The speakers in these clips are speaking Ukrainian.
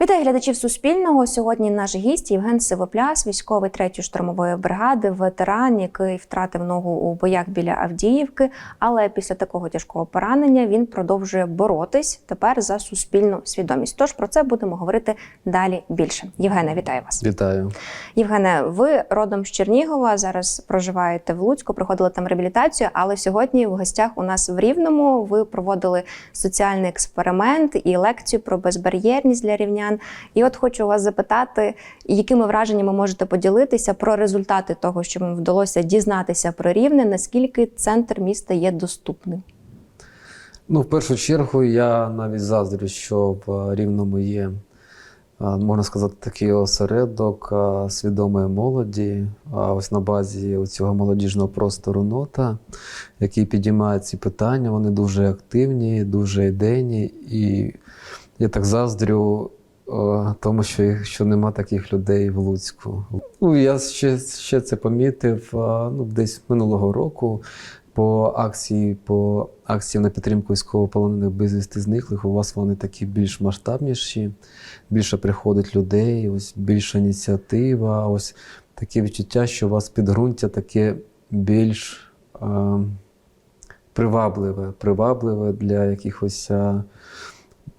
Вітаю глядачів Суспільного. Сьогодні наш гість Євген Сивопляс, військовий 3-ї штурмової бригади, ветеран, який втратив ногу у боях біля Авдіївки. Але після такого тяжкого поранення він продовжує боротись тепер за суспільну свідомість. Тож про це будемо говорити далі більше. Євгене, вітаю вас. Вітаю. Євгене, ви родом з Чернігова, зараз проживаєте в Луцьку, проходили там реабілітацію, але сьогодні в гостях у нас в Рівному ви проводили соціальний експеримент і лекцію про безбар'єрність для рівнян. І от хочу вас запитати, якими враженнями можете поділитися про результати того, що вам вдалося дізнатися про рівне, наскільки центр міста є доступним? Ну, в першу чергу, я навіть заздрю, що в Рівному є, можна сказати, такий осередок свідомої молоді. Ось на базі цього молодіжного простору нота, який підіймає ці питання. Вони дуже активні, дуже ідейні. І я так заздрю. Тому що, їх- що нема таких людей в Луцьку. Ну, я ще, ще це помітив ну, десь минулого року по акції, по акції на підтримку військовополонених безвісти зниклих. У вас вони такі більш масштабніші, більше приходить людей, ось більша ініціатива. Ось таке відчуття, що у вас підґрунтя таке більш е, привабливе, привабливе для якихось е,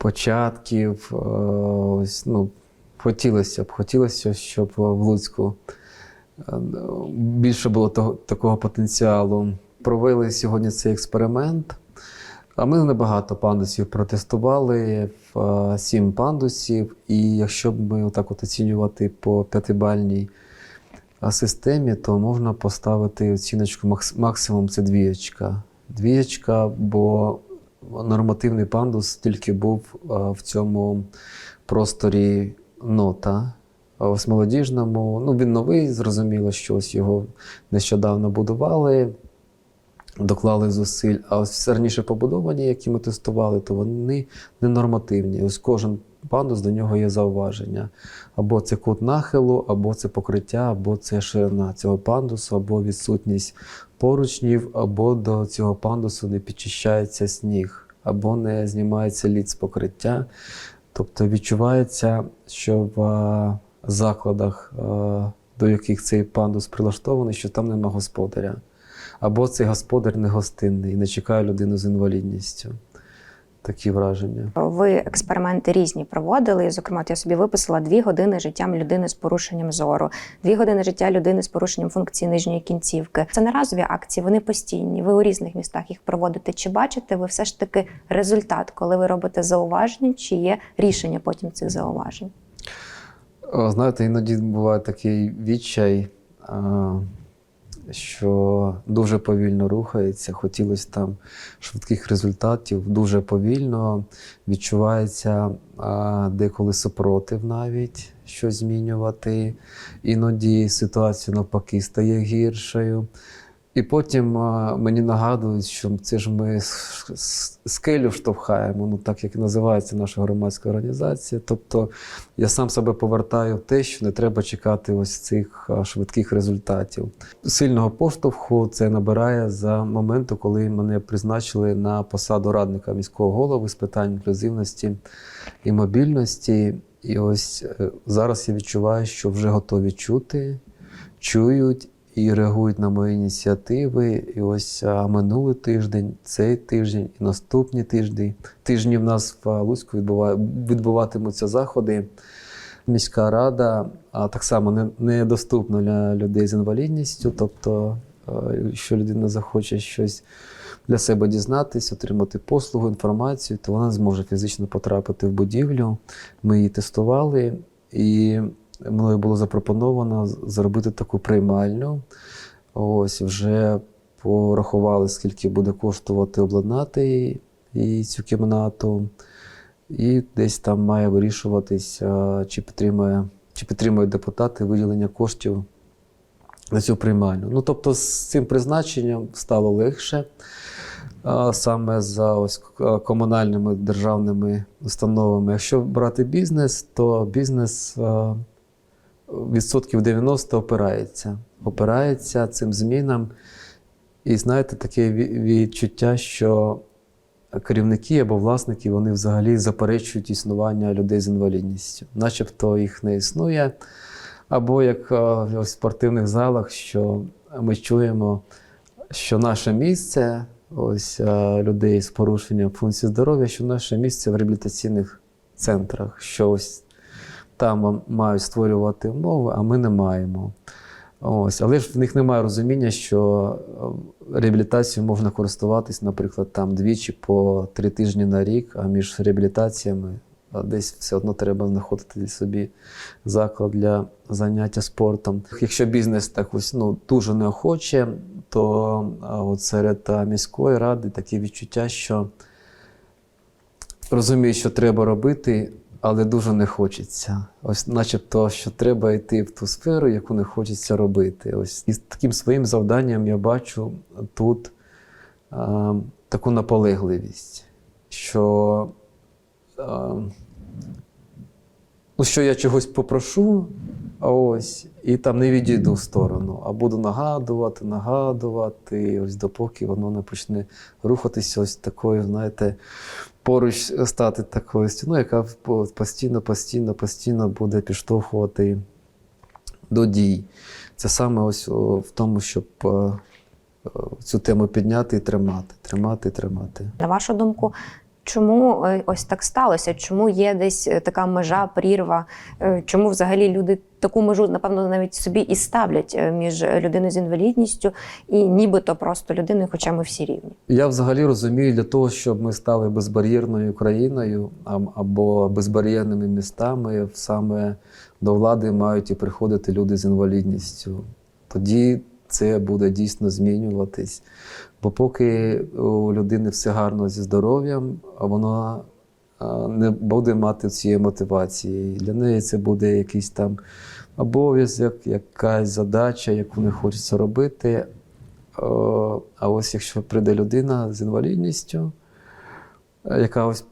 початків. Е, ось, ну, хотілося б, хотілося, щоб в Луцьку е, більше було того, такого потенціалу. Провели сьогодні цей експеримент. А ми небагато пандусів протестували, в, е, сім пандусів. І якщо б ми отак от оцінювати по п'ятибальній системі, то можна поставити оціночку максимум це двієчка. Двієчка, бо нормативний пандус тільки був е, в цьому просторі нота. А ось молодіжному, ну він новий, зрозуміло, що ось його нещодавно будували, доклали зусиль. А ось раніше побудовані, які ми тестували, то вони ненормативні. Ось кожен пандус до нього є зауваження. Або це кут нахилу, або це покриття, або це ширина цього пандусу, або відсутність поручнів, або до цього пандусу не підчищається сніг, або не знімається лід з покриття. Тобто відчувається, що в е, закладах, е, до яких цей пандус прилаштований, що там нема господаря. Або цей господар не гостинний і не чекає людину з інвалідністю. Такі враження. Ви експерименти різні проводили. І, Зокрема, я собі виписала дві години життя людини з порушенням зору, дві години життя людини з порушенням функції нижньої кінцівки. Це не разові акції, вони постійні. Ви у різних містах їх проводите. Чи бачите ви все ж таки результат, коли ви робите зауваження, чи є рішення потім цих зауважень? Знаєте, іноді буває такий відчай, що дуже повільно рухається. Хотілося там швидких результатів, дуже повільно відчувається а, деколи супротив навіть щось змінювати. Іноді ситуація навпаки стає гіршою. І потім мені нагадують, що це ж ми скелю штовхаємо, ну так як і називається наша громадська організація. Тобто я сам себе повертаю в те, що не треба чекати ось цих швидких результатів. Сильного поштовху це набирає за моменту, коли мене призначили на посаду радника міського голови з питань інклюзивності і мобільності. І ось е, зараз я відчуваю, що вже готові чути, чують і реагують на мої ініціативи. І ось минулий тиждень, цей тиждень і наступні тижні. Тижні в нас в Луцьку відбува- відбуватимуться заходи. Міська рада а так само не- недоступна для людей з інвалідністю. Тобто, якщо людина захоче щось для себе дізнатись, отримати послугу, інформацію, то вона зможе фізично потрапити в будівлю. Ми її тестували, і мною було запропоновано зробити таку приймальню. Ось вже порахували, скільки буде коштувати обладнати її цю кімнату. І десь там має вирішуватись, чи підтримує, чи підтримують депутати виділення коштів на цю приймальню. Ну, тобто, з цим призначенням стало легше. Саме за ось комунальними державними установами. Якщо брати бізнес, то бізнес відсотків 90 опирається. Опирається цим змінам. І знаєте, таке відчуття, що керівники або власники вони взагалі заперечують існування людей з інвалідністю, начебто їх не існує. Або як е, в спортивних залах, що ми чуємо, що наше місце ось е, людей з порушенням функції здоров'я, що наше місце в реабілітаційних центрах, що ось там мають створювати умови, а ми не маємо. Ось, але ж в них немає розуміння, що е, реабілітацією можна користуватись, наприклад, там двічі по три тижні на рік, а між реабілітаціями десь все одно треба знаходити собі заклад для заняття спортом. Якщо бізнес так ось ну дуже неохоче, то от серед міської ради таке відчуття, що розуміє, що треба робити, але дуже не хочеться. Ось, начебто, що треба йти в ту сферу, яку не хочеться робити. Ось і з таким своїм завданням я бачу тут а, таку наполегливість, що, а, ну, що я чогось попрошу, а ось, і там не відійду в сторону, а буду нагадувати, нагадувати, ось допоки воно не почне рухатися ось такою, знаєте, поруч стати такою стіною, яка постійно, постійно, постійно буде підштовхувати до дій. Це саме ось в тому, щоб е, е, цю тему підняти і тримати, тримати тримати. На вашу думку, чому е, ось так сталося? Чому є десь е, така межа, прірва? Е, Чому взагалі люди таку межу, напевно, навіть собі і ставлять між людиною з інвалідністю і нібито просто людиною, хоча ми всі рівні? Я взагалі розумію, для того, щоб ми стали безбар'єрною країною або безбар'єрними містами, саме до влади мають і приходити люди з інвалідністю. Тоді це буде дійсно змінюватись. Бо поки у людини все гарно зі здоров'ям, вона не буде мати цієї мотивації. Для неї це буде якийсь там обов'язок, якась задача, яку не хочеться робити. А ось якщо прийде людина з інвалідністю, яка ось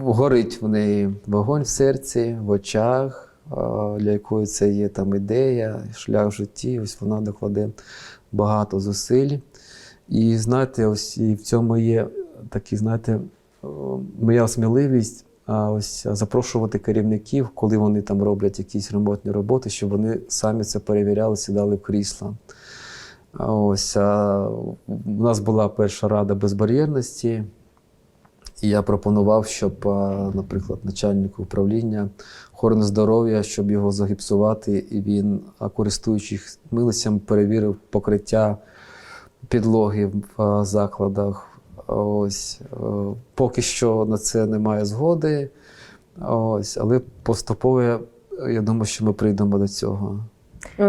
горить в неї вогонь в серці, в очах, для якої це є там ідея, шлях в житті, ось вона докладе багато зусиль. І знаєте, ось і в цьому є такі, знаєте, моя сміливість. Ось запрошувати керівників, коли вони там роблять якісь ремонтні роботи, щоб вони самі це перевіряли, сідали в крісла. Ось а, у нас була перша рада безбар'єрності, і я пропонував, щоб, наприклад, начальник управління охорони здоров'я, щоб його загіпсувати, і він, а, користуючись милицям, перевірив покриття підлоги в закладах. Ось е, поки що на це немає згоди. Ось, але поступово я думаю, що ми прийдемо до цього.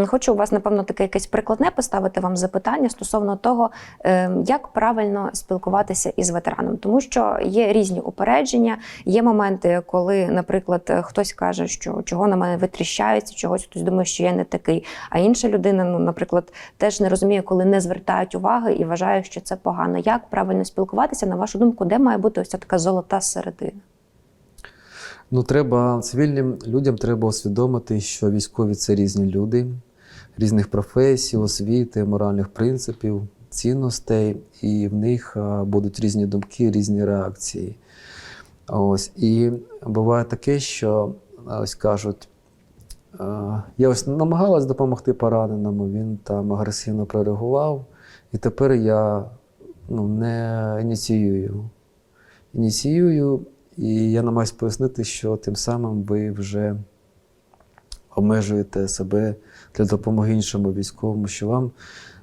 Хочу у вас, напевно, таке якесь прикладне поставити вам запитання стосовно того, е, як правильно спілкуватися із ветераном, тому що є різні упередження, є моменти, коли, наприклад, хтось каже, що чого на мене витріщаються, чогось хтось думає, що я не такий. А інша людина, ну, наприклад, теж не розуміє, коли не звертають уваги і вважає, що це погано. Як правильно спілкуватися, на вашу думку, де має бути ось ця така золота середина? Ну, треба цивільним людям треба усвідомити, що військові це різні люди, різних професій, освіти, моральних принципів, цінностей, і в них будуть різні думки, різні реакції. Ось. І буває таке, що ось кажуть, я ось намагалась допомогти пораненому, він там агресивно прореагував, і тепер я ну, не ініціюю. Ініціюю, і я намагаюся пояснити, що тим самим ви вже обмежуєте себе для допомоги іншому військовому, що вам,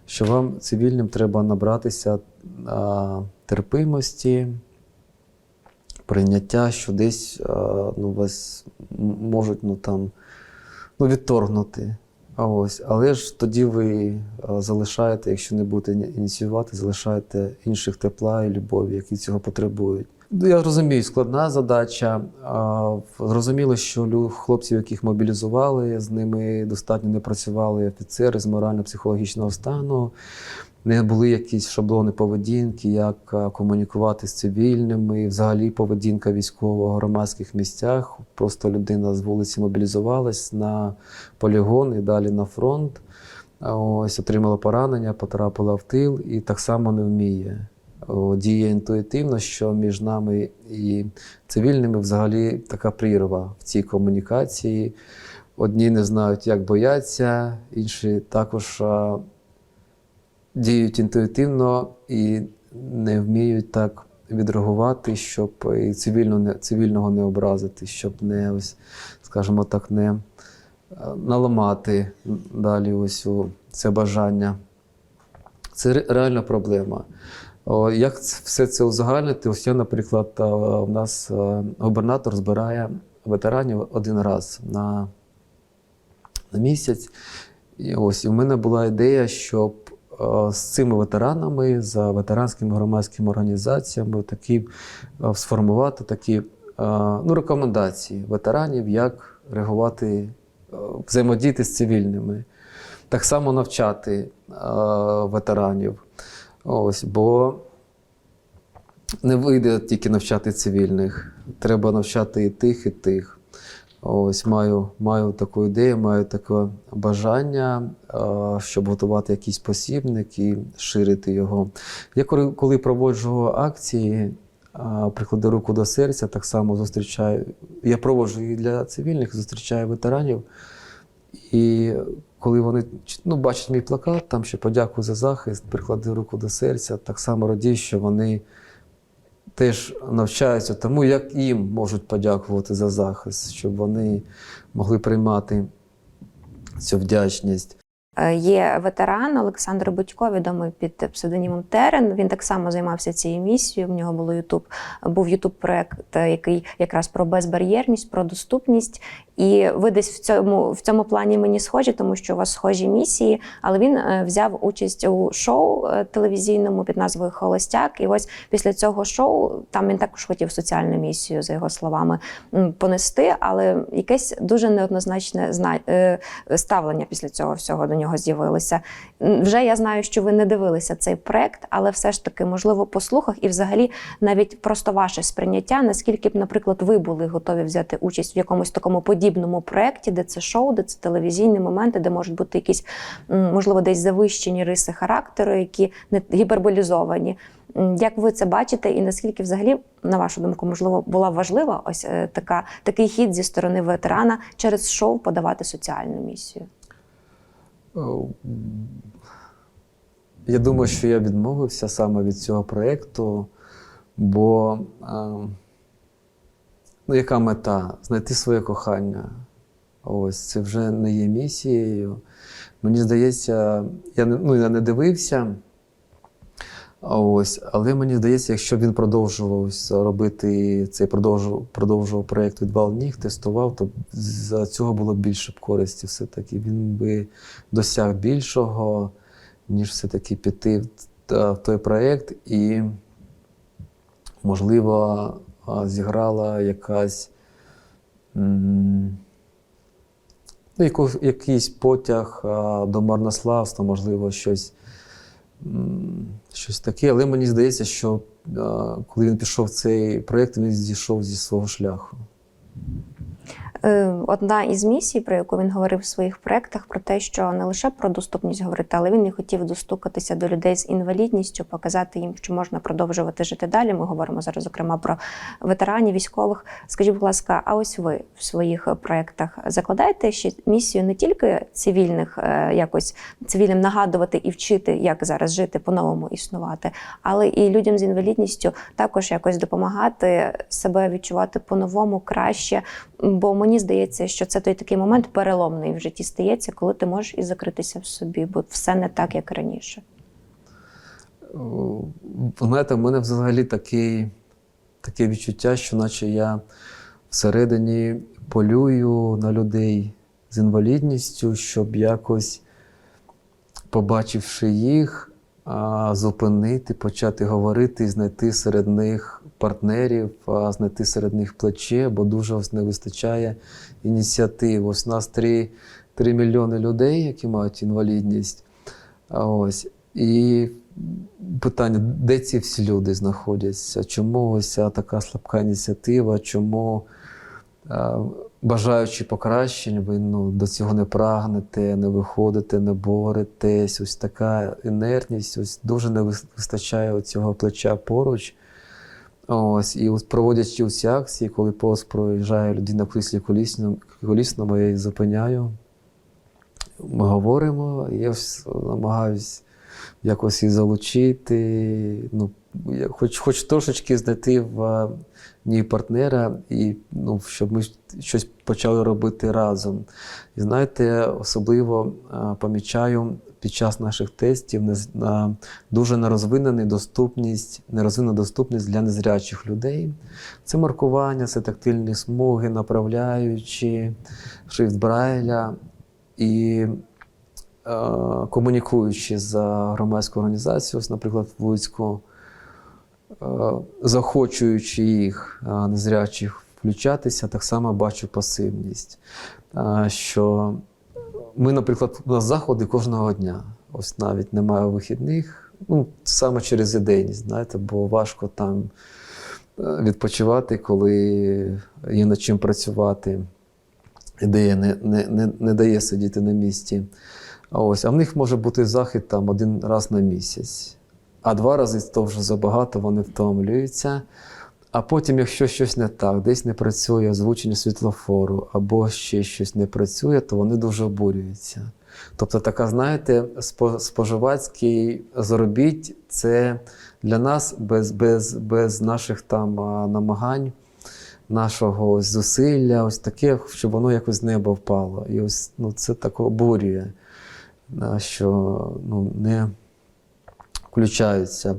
що вам цивільним треба набратися а, терпимості, прийняття, що десь а, ну, вас можуть ну, там, ну, відторгнути. А ось, але ж тоді ви залишаєте, якщо не будете ініціювати, залишаєте інших тепла і любові, які цього потребують. Ну, Я розумію, складна задача. Зрозуміло, що хлопців, яких мобілізували, з ними достатньо не працювали офіцери з морально-психологічного стану. Не були якісь шаблони поведінки, як комунікувати з цивільними, взагалі поведінка військового в громадських місцях. Просто людина з вулиці мобілізувалась на полігон і далі на фронт. Ось отримала поранення, потрапила в тил і так само не вміє діє інтуїтивно, що між нами і цивільними взагалі така прірва в цій комунікації. Одні не знають, як бояться, інші також а, діють інтуїтивно і не вміють так відреагувати, щоб і цивільно цивільного не образити, щоб не ось, скажімо так, не наламати далі ось у це бажання. Це реальна проблема. Як все це узагальнити? Ось я, наприклад, е, у нас е, губернатор збирає ветеранів один раз на, на місяць. І ось і в мене була ідея, щоб е, з цими ветеранами, за ветеранськими громадськими організаціями, такі, е, сформувати такі е, ну, рекомендації ветеранів, як реагувати, е, взаємодіяти з цивільними. Так само навчати е, ветеранів. Ось, бо не вийде тільки навчати цивільних, треба навчати і тих, і тих. Ось маю, маю таку ідею, маю таке бажання, щоб готувати якийсь посібник і ширити його. Я коли, проводжу акції, прикладу руку до серця, так само зустрічаю. Я проводжу і для цивільних, зустрічаю ветеранів. І коли вони ну, бачать мій плакат, там ще подякую за захист, приклади руку до серця, так само радію, що вони теж навчаються тому, як їм можуть подякувати за захист, щоб вони могли приймати цю вдячність. Е, Є ветеран Олександр Будько, відомий під псевдонімом Терен. Він так само займався цією місією. В нього було Ютуб, був Ютуб проект, який якраз про безбар'єрність, про доступність. І ви десь в цьому в цьому плані мені схожі, тому що у вас схожі місії. Але він е, взяв участь у шоу е, телевізійному під назвою Холостяк. І ось після цього шоу там він також хотів соціальну місію, за його словами, понести, але якесь дуже неоднозначне зна- е, ставлення після цього всього до нього з'явилося. М, Вже я знаю, що ви не дивилися цей проект, але все ж таки, можливо, по слухах і взагалі навіть просто ваше сприйняття, наскільки б, наприклад, ви були готові взяти участь в якомусь такому подібному проекті, де це шоу, де це телевізійні моменти, де можуть бути якісь, можливо, десь завищені риси характеру, які не гіперболізовані. Як ви це бачите, і наскільки взагалі, на вашу думку, можливо, була важлива ось е, така такий хід зі сторони ветерана через шоу подавати соціальну місію? О, Я думаю, що я відмовився саме від цього проєкту, бо е, ну, яка мета? Знайти своє кохання. Ось це вже не є місією. Мені здається, я ну, я не дивився. Ось, але мені здається, якщо він продовжував робити цей продовжував, продовжував проєкт відвал ніг, тестував, то за цього було більше б користі все-таки. Він би досяг більшого, ніж все-таки піти в, той проєкт і, можливо, зіграла якась. Ну, якийсь потяг до марнославства, можливо, щось, щось таке. Але мені здається, що коли він пішов в цей проєкт, він зійшов зі свого шляху. Е, Одна із місій, про яку він говорив в своїх проєктах, про те, що не лише про доступність говорити, але він і хотів достукатися до людей з інвалідністю, показати їм, що можна продовжувати жити далі. Ми говоримо зараз, зокрема, про ветеранів, військових. Скажіть, будь ласка, а ось ви в своїх проєктах закладаєте ще місію не тільки цивільних, е, якось цивільним нагадувати і вчити, як зараз жити, по-новому існувати, але і людям з інвалідністю також якось допомагати себе відчувати по-новому краще. Бо мені здається, що це той такий момент переломний в житті стається, коли ти можеш і закритися в собі, бо все не так, як раніше. Знаєте, в мене взагалі такий, таке відчуття, що наче я всередині полюю на людей з інвалідністю, щоб якось, побачивши їх, зупинити, почати говорити, і знайти серед них партнерів, знайти серед них плече, бо дуже не вистачає ініціатив. Ось у нас 3, 3 мільйони людей, які мають інвалідність. Ось. І питання, де ці всі люди знаходяться? Чому ось така слабка ініціатива? Чому бажаючи покращень, ви ну, до цього не прагнете, не виходите, не боретесь. Ось така інертність, ось дуже не вистачає цього плеча поруч. Ось, і проводячи ці акції, коли повз проїжджає людина в кріслі колісному, я її зупиняю. Ми говоримо, я ось намагаюсь якось її залучити, ну, хоч, хоч трошечки знайти в ній партнера, і ну, щоб ми щось почали робити разом. І знаєте, особливо помічаю під час наших тестів дуже нерозвинену доступність, нерозвинена доступність для незрячих людей. Це маркування, це тактильні смуги, направляючі, шрифт Брайля. І е, комунікуючи за громадську організацію, ось, наприклад, в е, захочуючи їх е, незрячих включатися, так само бачу пасивність. Е, що ми, наприклад, у нас заходи кожного дня. Ось навіть немає вихідних, ну, саме через ідейність, знаєте, бо важко там е, відпочивати, коли є над чим працювати. Ідея не, не, не, не дає сидіти на місці. А Ось, а в них може бути захід там один раз на місяць. А два рази то вже забагато, вони втомлюються. А потім, якщо щось не так, десь не працює озвучення світлофору, або ще щось не працює, то вони дуже обурюються. Тобто, така, знаєте, споживацький заробіть це для нас без, без, без наших там намагань, нашого зусилля, ось таке, щоб воно якось з неба впало. І ось ну, це так обурює, що ну, не включаються.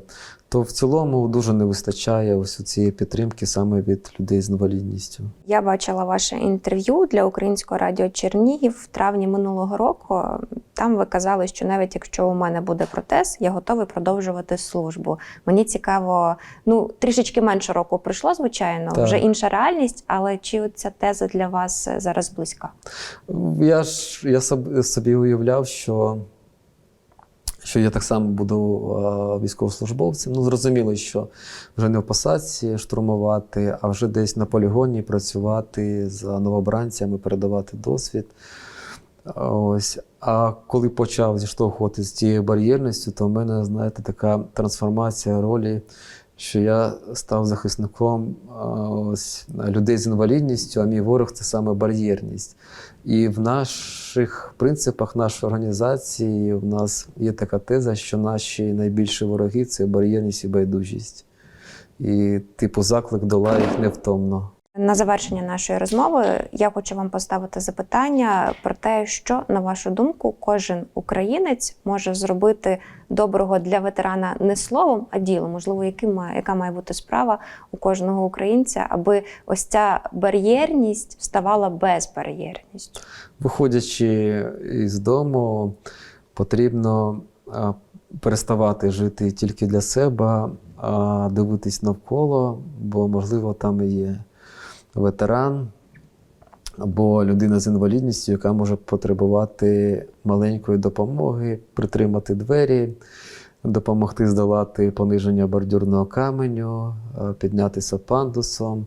То в цілому дуже не вистачає ось цієї підтримки саме від людей з інвалідністю. Я бачила ваше інтерв'ю для українського радіо Чернігів в травні минулого року. Там ви казали, що навіть якщо у мене буде протез, я готовий продовжувати службу. Мені цікаво, ну трішечки менше року пройшло, звичайно, Так. вже інша реальність, але чи ця теза для вас зараз близька? Я ж я собі уявляв, що, що я так само буду а, військовослужбовцем. Ну, зрозуміло, що вже не в посадці штурмувати, а вже десь на полігоні працювати з новобранцями, передавати досвід. Ось. А коли почав зіштовхувати з цією бар'єрністю, то в мене, знаєте, така трансформація ролі, що я став захисником ось, людей з інвалідністю, а мій ворог це саме бар'єрність. І в наших принципах нашої організації в нас є така теза, що наші найбільші вороги це бар'єрність і байдужість. І, типу, заклик долає їх невтомно. На завершення нашої розмови я хочу вам поставити запитання про те, що на вашу думку кожен українець може зробити доброго для ветерана не словом, а ділом. Можливо, яким має, яка має бути справа у кожного українця, аби ось ця бар'єрність ставала безбар'єрністю. Виходячи із дому, потрібно переставати жити тільки для себе, а дивитись навколо, бо, можливо, там і є ветеран або людина з інвалідністю, яка може потребувати маленької допомоги, притримати двері, допомогти здолати пониження бордюрного каменю, піднятися пандусом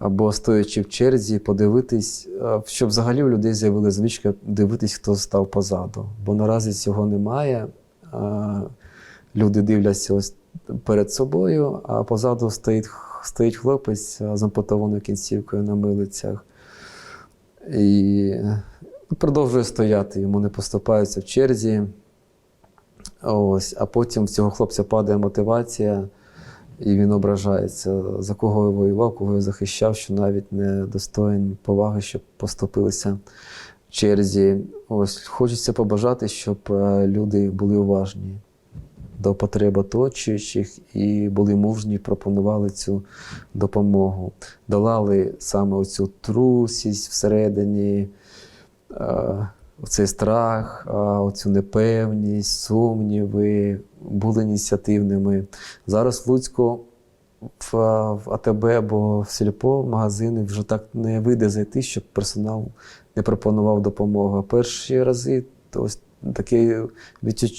або стоячи в черзі, подивитись, е, щоб взагалі у людей з'явилася звичка дивитись, хто став позаду. Бо наразі цього немає. Е, Люди дивляться ось перед собою, а позаду стоїть, стоїть хлопець з ампутованою кінцівкою на милицях. І продовжує стояти, йому не поступаються в черзі. Ось, а потім в цього хлопця падає мотивація, і він ображається, за кого я воював, кого я захищав, що навіть не достоїн поваги, щоб поступилися в черзі. Ось хочеться побажати, щоб е, люди були уважні до потреб оточуючих і були мужні, пропонували цю допомогу. Долали саме оцю трусість всередині, е, оцей страх, е, оцю непевність, сумніви, були ініціативними. Зараз в Луцьку в, в АТБ або в сільпо в магазини вже так не вийде зайти, щоб персонал не пропонував допомогу. Перші рази то ось таке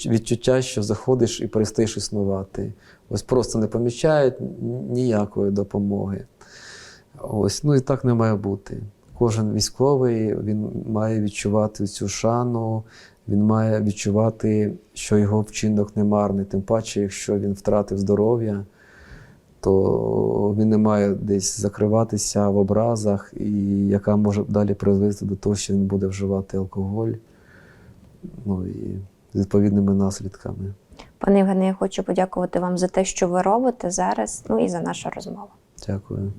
відчуття, що заходиш і перестаєш існувати. Ось просто не помічають ніякої допомоги. Ось, ну і так не має бути. кожен військовий він має відчувати цю шану, він має відчувати, що його вчинок не марний. Тим паче, якщо він втратив здоров'я, то він не має десь закриватися в образах, і яка може далі призвести до того, що він буде вживати алкоголь. Ну і з відповідними наслідками. Пане Євгене, я хочу подякувати вам за те, що ви робите зараз, ну і за нашу розмову. Дякую.